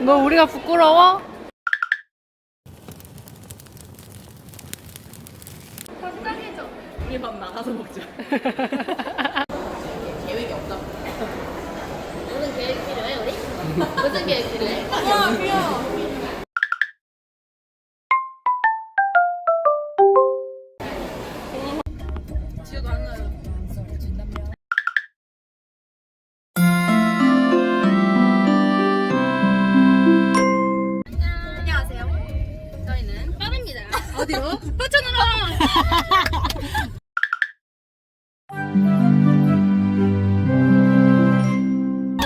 너 우리가 부끄러워? 우리 밥 나가서 먹자. 계획이 없다. 무슨 계획 필요해 우리? 무슨 계획 필요해? 와, 귀여워.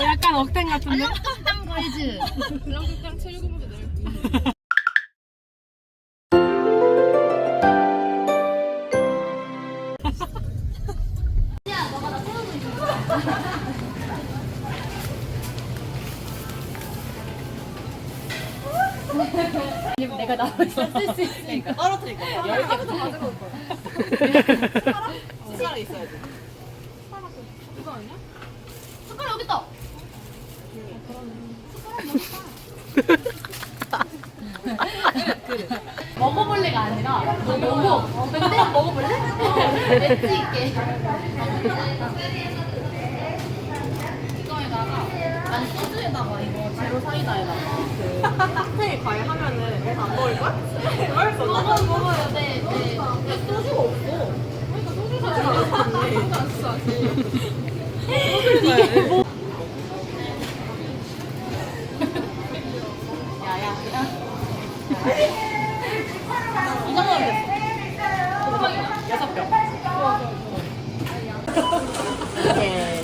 약간 억텐 같은데? 땅 걸즈. 그랑극강 체육관보다 넓 야, 내가 나올 수 있으니까. 떨어뜨릴 거야. 열 개. 가지고 올 거야. 숟가락 있어야 돼. 숟가락 여기 있다. 먹어볼래가 아니라 너 먹어. 근데 먹어볼래? 엣지 있게. 이거에다가 아니 소주에다가 이거 제로 사이다에다가 칵테일 과일 하면은 그래서 안 먹을 거야? 먹을 수 없나? 먹어 먹어요. 네 네. 근데 소주가 없어. 그러니까 소주 사지 않았어. 이게 뭐? 야야. 이 정도면 됐어. 호박이야. 여섯 병. 예.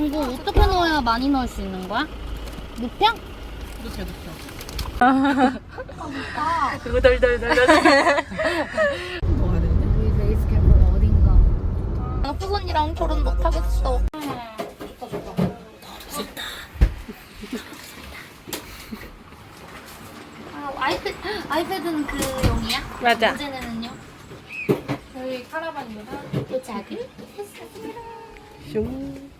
이거 어떻게 넣어야 많이 넣을 수 있는 거야? 되는데? 우리 베이스 캠프가 어딘가. 나 후손이랑 결혼 못 하겠어. 아, 아이패, 아이패드는 그 용이야? 맞아. 문제는요? 저희 카라반입니다. 도착을 했습니다. 슝.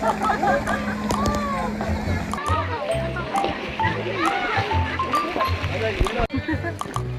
못 가겠어.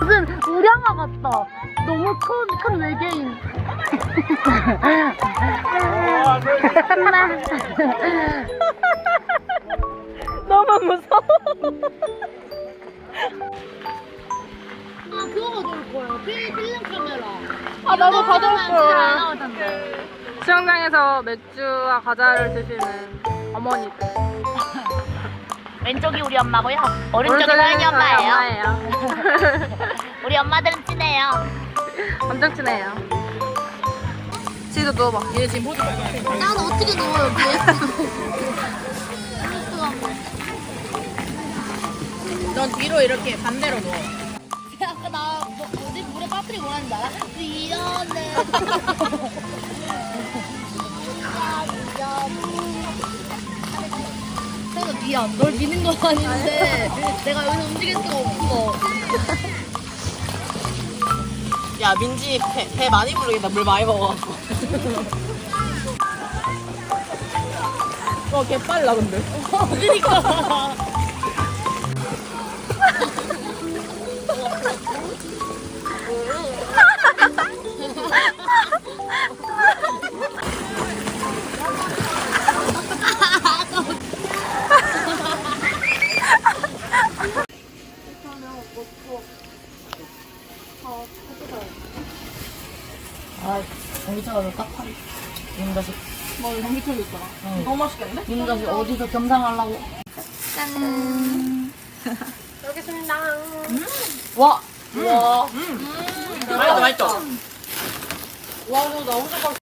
무슨 우량아 같다. 너무 큰, 큰 외계인. 너무 무서워. 아, 그거 가져올 거예요. 필, 필름 카메라. 아, 나도 가져올. 나오던데. 수영장에서 맥주와 과자를 드시는 어머니들. 왼쪽이 우리 엄마고요. 오른쪽이 서연이 저희 엄마예요. 엄마예요. 우리 엄마들은 친해요. 엄청 친해요. 지도 누워봐. 얘 지금 거야. 난 어떻게 넣어요, 넌 뒤로 이렇게 반대로 누워. 아까 나 뭐, 어디 물에 빠뜨리고 뭐라는 줄 알아? 미안해. 내가 미안. 널 미는 건 아닌데 내가 여기서 움직일 수가 없어. 야 민지 배, 배 많이 부르겠다 물 많이 먹어갖고 어 개빨라 근데 그러니까. 전기차가 왜 깜빡이 이놈 자식 뭐 전기통이 있더라. 응. 너무 맛있겠는데? 이놈 자식 어디서 겸상하려고 여기습니다 와! 와 맛있다 맛있다. 와, 이거 나 혼자 가.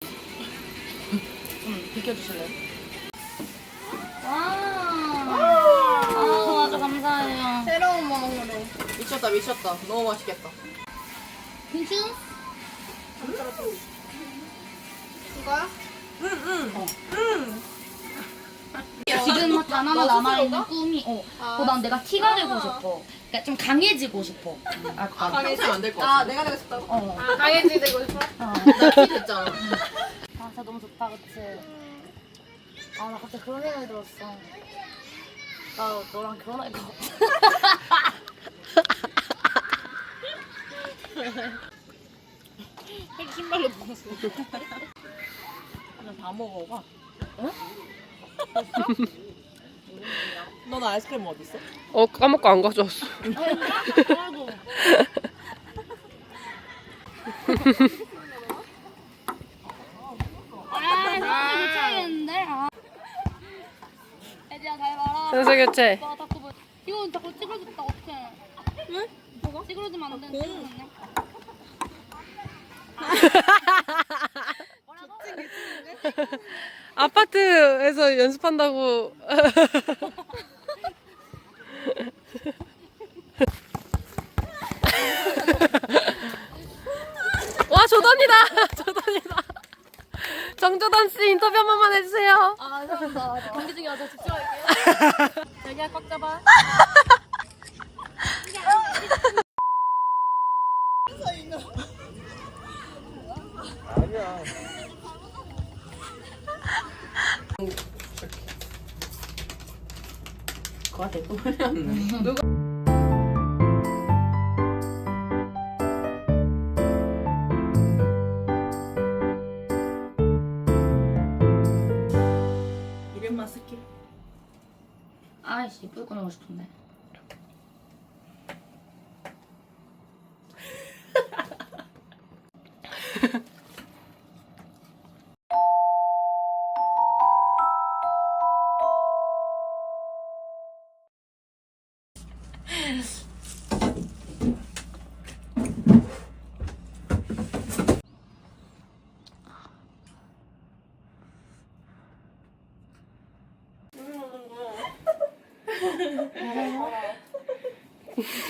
비켜주실래요? 와 아, 아주 감사해요 새로운 마음으로. 미쳤다 미쳤다. 너무 맛있겠다. 빙수? 이 거야? 지금 단 하나 남아있는 꿈이 어, 어, 난 내가 티가 되고 싶어 그러니까 좀 강해지고 싶어 약간 강해지면 안될것 아, 같아. 내가 되고 싶다고? 어. 아, 강해지 되고 싶어? 어. 나키 됐잖아. 아 진짜 너무 좋다 그치? 아 나 갑자기 그런 생각이 들었어 나 너랑 결혼할 것 같아 신발로 벗었어. 다 먹어봐. 응? 너는 아이스크림 어디 있어? 어 까먹고 안 가져왔어. 아이고 아? 아. 선수 교체. 오빠가 자꾸 뭐 이거 자꾸 찌그러졌다 어떡해 응? 뭐가? 찌그러지면 안 돼. 찌그러졌네. 아파트에서 연습한다고. 와 조던이다. 조던이다. 정조던 씨 인터뷰 한 번만 해주세요. 아 감사합니다. 경기 중에 와서 집중할게요. 여기야 꽉 잡아. 그거 될거 말이야. 이름만 쓸게. 아이씨 꺼내고 싶은데.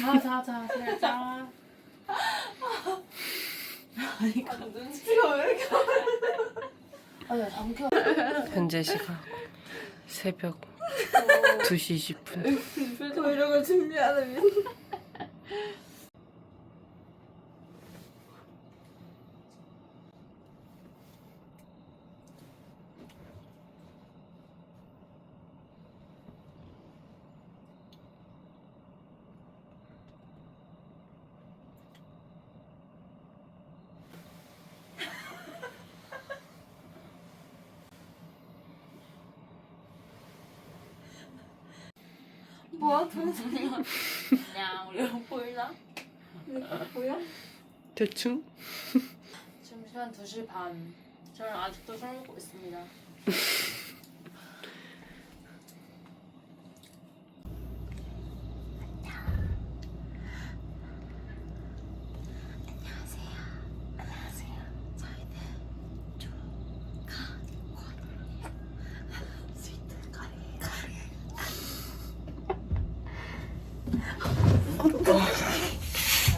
자자자 살자. 눈치가 왜 이렇게 아야 잠겨. 현재 시각 새벽 2시 20분. 저 이런 거 준비하는 뭐야 동생이야. 야 우리 형 보이나? 대충? 지금 시간 2시 반. 저는 아직도 술 먹고 있습니다.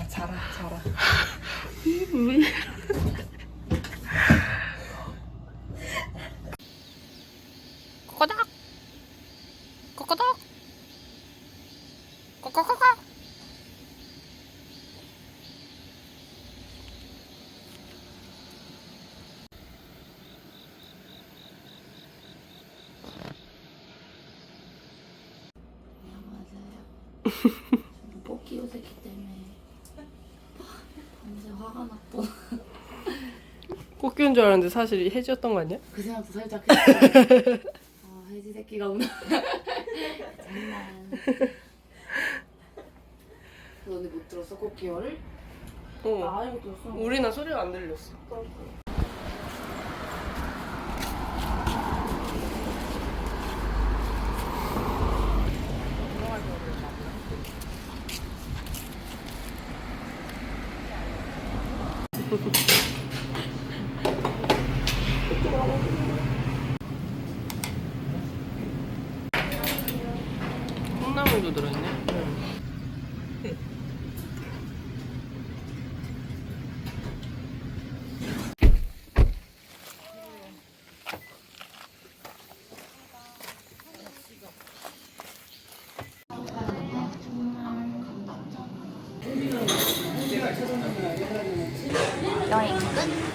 자라 자라. 꼬꼬닥. 꼬꼬닥. 꼬꼬꼬꼬. 뽑기 석규인 줄 알았는데 사실 해지였던 거 아니야? 그 생각도 살짝 했어. 아, 혜지 새끼가 오나. 장난. 너네 못 들었어? 꽃기어를? 어. 아이고 들었어. 우리나 소리가 안 들렸어. 그러니까. 그 리.